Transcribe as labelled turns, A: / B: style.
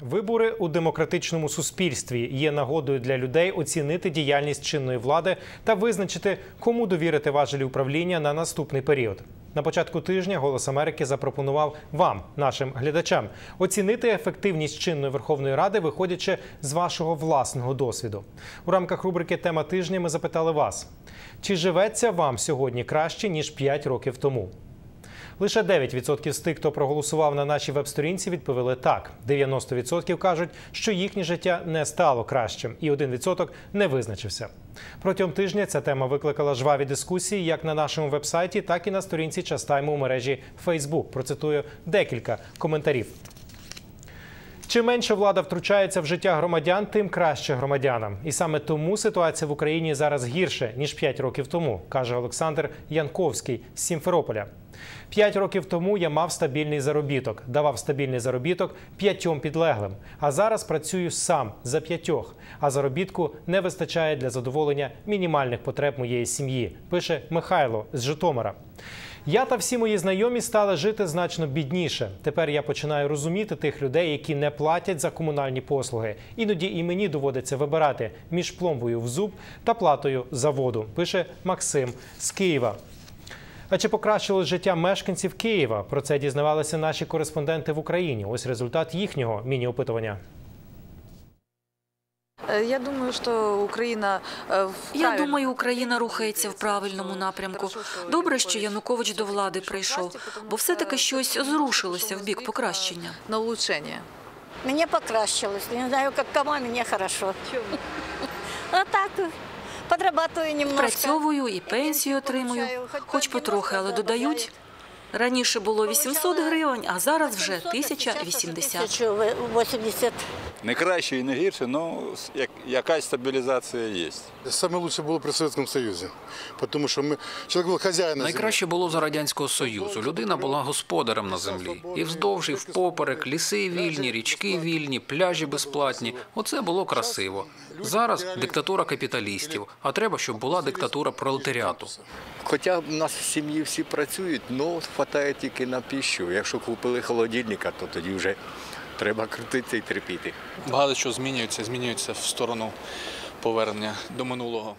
A: Вибори у демократичному суспільстві є нагодою для людей оцінити діяльність чинної влади та визначити, кому довірити важелі управління на наступний період. На початку тижня Голос Америки запропонував вам, нашим глядачам, оцінити ефективність чинної Верховної Ради, виходячи з вашого власного досвіду. У рамках рубрики Тема тижня ми запитали вас: чи живеться вам сьогодні краще ніж 5 років тому? Лише 9% з тих, хто проголосував на нашій веб-сторінці, відповіли так. 90% кажуть, що їхнє життя не стало кращим, і 1% не визначився. Протягом тижня ця тема викликала жваві дискусії як на нашому веб-сайті, так і на сторінці Частайму у мережі Facebook. Процитую декілька коментарів. Чим менше влада втручається в життя громадян, тим краще громадянам. І саме тому ситуація в Україні зараз гірше ніж 5 років тому, каже Олександр Янковський з Сімферополя. П'ять років тому я мав стабільний заробіток, давав стабільний заробіток п'ятьом підлеглим. А зараз працюю сам за п'ятьох. А заробітку не вистачає для задоволення мінімальних потреб моєї сім'ї. Пише Михайло з Житомира. Я та всі мої знайомі стали жити значно бідніше. Тепер я починаю розуміти тих людей, які не платять за комунальні послуги. Іноді і мені доводиться вибирати між пломбою в зуб та платою за воду. Пише Максим з Києва. А чи покращилось життя мешканців Києва? Про це дізнавалися наші кореспонденти в Україні. Ось результат їхнього міні-опитування.
B: Е, Я думаю, що Україна е,
C: Я думаю, Україна рухається в правильному напрямку. Добре, що
B: Янукович
C: до влади прийшов, бо все-таки щось зрушилося в бік покращення.
B: на улучшення.
D: Мне покращилось. Не знаю, как кому, мне хорошо. А так, подрабатываю немножко.
C: Працьовую і пенсію отримую, хоч потрохи, але додають. Раніше було 800 гривень, а зараз вже 1080.
D: 1080.
E: Не краще і не гірше, але як, якась стабілізація є.
F: Саме лучше було при Совєтському Союзі, тому що ми чоловік був хазяїн.
G: Найкраще було за радянського союзу. Людина була господарем на землі. І вздовж, і впоперек, ліси вільні, річки вільні, пляжі безплатні. Оце було красиво. Зараз диктатура капіталістів, а треба, щоб була диктатура пролетаріату.
H: Хоча в нас в сім'ї всі працюють, але вистачає тільки на піщу. Якщо купили холодильника, то тоді вже треба крутитися і терпіти.
I: Багато що змінюється, змінюється в сторону повернення до минулого.